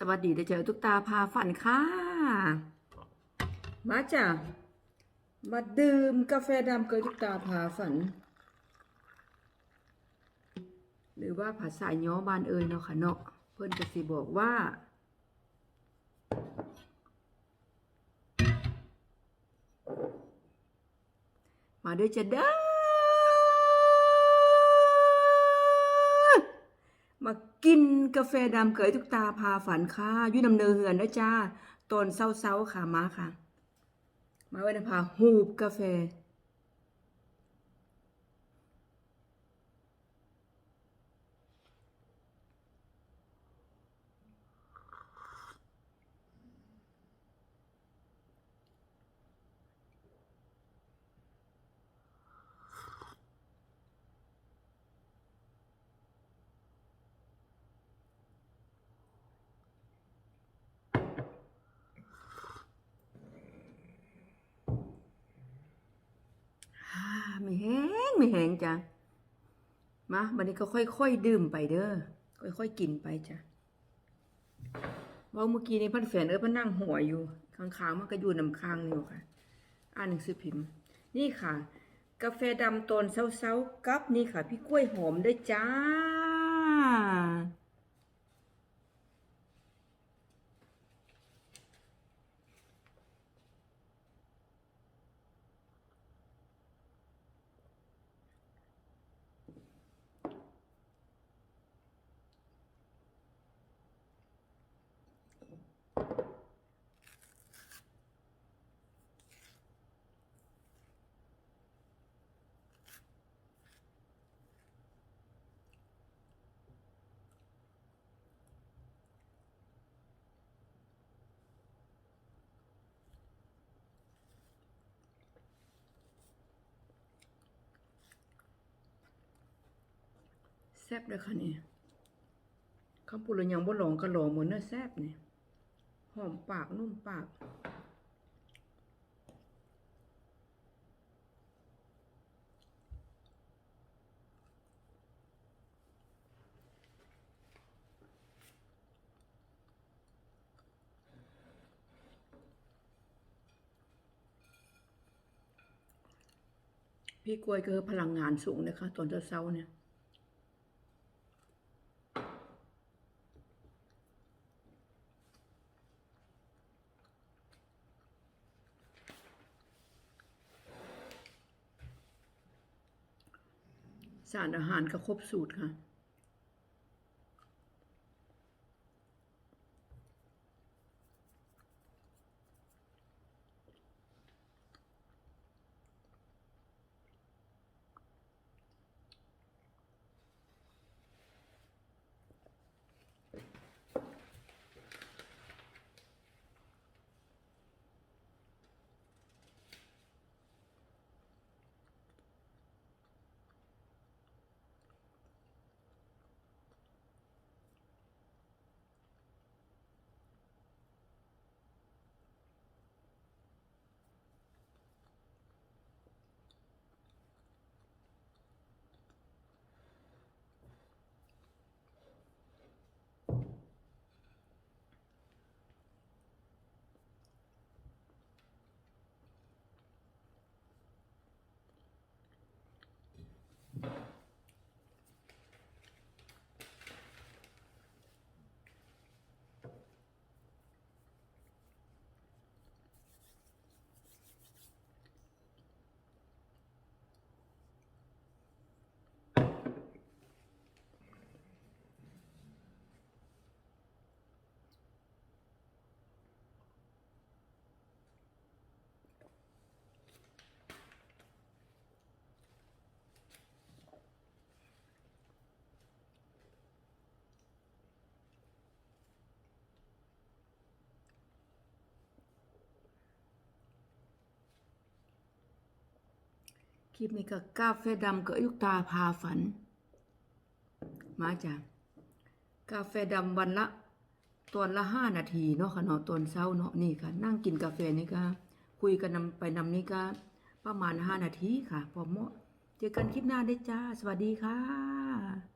สวัสดีได้เจอทุกตาพาฝันค่ะ มาจ้ะ มาดื่มกาแฟดำเกยทุกตาพาฝัน หรือว่าภาษาย้อบานเอ่ยเนาะค่ะเนาะเพื่อนกสิบอกว่า มาด้วยจะเด้อ กินกาแฟดำเกยทุกตาพาฝันค่ะอยู่นำเนอเหือนนะจ้าตอนเศร้าๆค่ะมาค่ะ มาไว้นะพาหูบกาแฟ ฮ่าไม่แห้ง ไม่แห้งจ้ะมาวันนี้ก็ค่อยๆดื่มไปเด้อค่อยๆกินไปจ้ะว่าเมื่อกี้นี้พันแฝนเออพันนั่งหัวอยู่ข้างๆมันก็อยู่นำค้างนี่ค่ะ อ่านหนังสือพิมพ์ นี่ค่ะ กาแฟดำตอนเช้าๆกับนี่ค่ะ พี่กล้วยหอมด้วยจ้า แซ่บเลยค่ะนี่คำพูเลยยังบ่หลงก็หลงเหมือนเนื้อแซ่บนี่หอมปากนุ่มปากพี่กล้วยก็คือพลังงานสูงนะคะตอนเช้าๆเนี่ย สารอาหารก็ครบสูตรค่ะ คลิปนี้ก็กาแฟดำกับยุกตาพาฝัน มาจ้ะกาแฟดำวันละตอนละห้านาทีเนาะค่ะเนาะตอนเช้าเนาะนี่ค่ะ นั่งกินกาแฟนี่ก็คุยกันนำไปนำนี่ก็ประมาณห้านาทีค่ะ พอเหมาะ เจอกันคลิปหน้าได้จ้า สวัสดีค่ะ